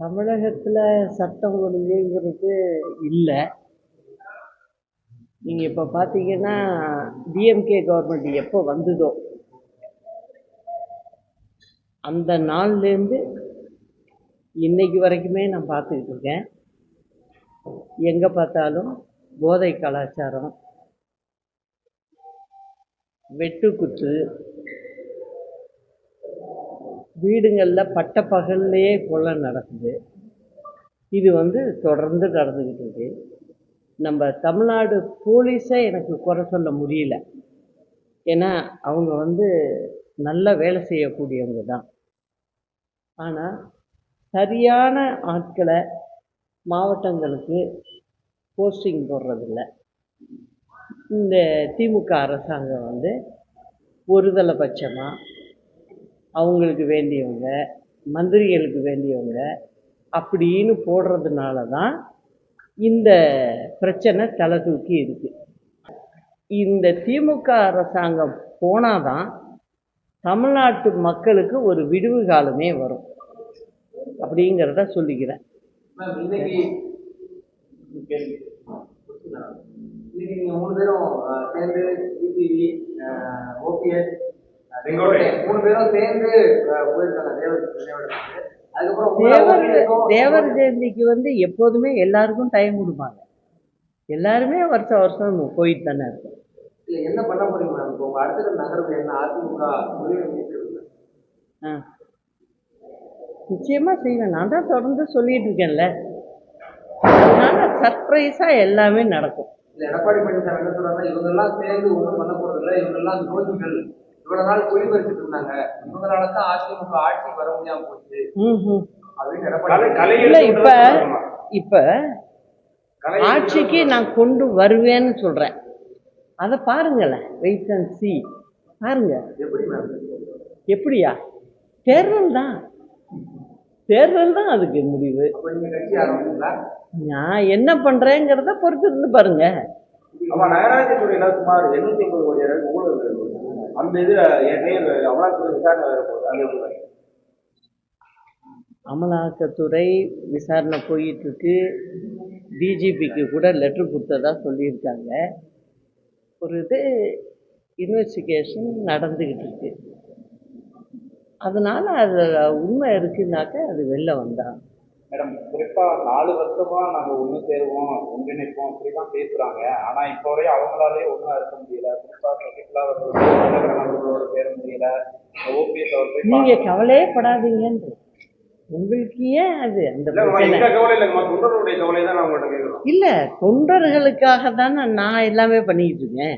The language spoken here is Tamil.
தமிழகத்தில் சட்டம் ஒழுங்குங்கிறது இல்லை. நீங்கள் இப்போ பார்த்தீங்கன்னா டிஎம்கே கவர்மெண்ட் எப்போ வந்ததோ அந்த நாள்லேருந்து இன்னைக்கு வரைக்குமே நான் பார்த்துக்கிட்டு இருக்கேன். எங்கே பார்த்தாலும் போதை கலாச்சாரம் வெட்டுக்குத்து வீடுங்களில் பட்டப்பகல்லையே கொலை நடக்குது. இது வந்து தொடர்ந்து நடந்துக்கிட்டு இருக்கு. நம்ம தமிழ்நாடு போலீஸை எனக்கு குறை சொல்ல முடியல. ஏன்னா அவங்க வந்து நல்ல வேலை செய்யக்கூடியவங்க தான். ஆனால் சரியான ஆட்களை மாவட்டங்களுக்கு போஸ்டிங் போடுறதில்ல. இந்த திமுக அரசாங்கம் வந்து ஒருதலை பட்சமாக அவங்களுக்கு வேண்டியவங்க மந்திரிகளுக்கு வேண்டியவங்க அப்படின்னு போடுறதுனால தான் இந்த பிரச்சனை தலை தூக்கி இருக்குது இந்த திமுக அரசாங்கம் போனால் தான் தமிழ்நாட்டு மக்களுக்கு ஒரு விடுவு காலமே வரும். அப்படிங்கிறத சொல்லிக்கிறேன். இன்னைக்கு நீங்கள் மூணு பேரும் சேர்ந்து டிடிவி ஓபிஎஸ் மூணு பேரும் சேர்ந்து அஹ், போயிருக்காங்க. தேவர் ஜெயந்திக்கு வந்து எப்போதுமே எல்லாருக்கும் டைம் கொடுப்பாங்க. எல்லாருமே வருஷம் வருஷம் போயிட்டு தானே இருக்கும் இல்ல என்ன பண்ண போறீங்க மேம்? இப்போ அடுத்த நகர்வு என்ன அதிமுக ஆ. செய்வேன். நான் தான் தொடர்ந்து சொல்லிட்டு இருக்கேன்ல. அதனால சர்ப்ரைஸா எல்லாமே நடக்கும். இல்ல எடப்பாடி பழனிசாமி என்ன சொல்றாங்க இவங்க எல்லாம் சேர்ந்து ஒண்ணும் பண்ண போறது இல்ல இவங்க எல்லாம் துரோகிகள் இவ்வளவு நாள் பொய் பறிச்சுட்டு இருந்தாங்க. இவங்களால தான் அதிமுக ஆட்சி வர முடியாம போச்சு. அப்படின்னு இப்ப இப்ப ஆட்சிக்கு நான் கொண்டு வருவேன்னு சொல்றேன். அதை பாருங்களேன். வெயிட் அண்ட் சி பாருங்க. எப்படியா? தேர்தல் தான். தேர்தல் தான் அதுக்கு முடிவு. அப்ப நீங்க கட்சி ஆரம்பிச்சீங்களா? நான் என்ன பண்றேங்கிறத பொறுத்து இருந்து பாருங்க அந்த இது ஏற்கனவே அமலாக்கத்துறை விசாரணை வேற போகுது. அமலாக்கத்துறை விசாரணை போயிட்டு இருக்கு டிஜிபிக்கு கூட லெட்டர் கொடுத்ததா சொல்லியிருக்காங்க. ஒரு இது இன்வெஸ்டிகேஷன் நடந்துக்கிட்டு இருக்கு. அதனால அது உண்மை இருக்குனாக்க அது வெளில வந்தான் மேடம் குறிப்பா நாலு வருஷமா நாங்க ஒண்ணு சேருவோம் ஒன்றிணைப்போம் அப்படிதான் பேசுறாங்க. ஆனா இப்ப வரையும் அவங்களாலே ஒண்ணா இருக்க முடியல. குறிப்பா சசிகலா அவர்கள் அவர்களோட சேர முடியல. ஓபிஎஸ் அவர் போய் நீங்க கவலையே படாதீங்கன்ற உங்களுக்கு ஏன் அது அந்த கவலை தான் இல்ல தொண்டர்களுக்காக தானே நான் எல்லாமே பண்ணிக்கிட்டு இருக்கேன்.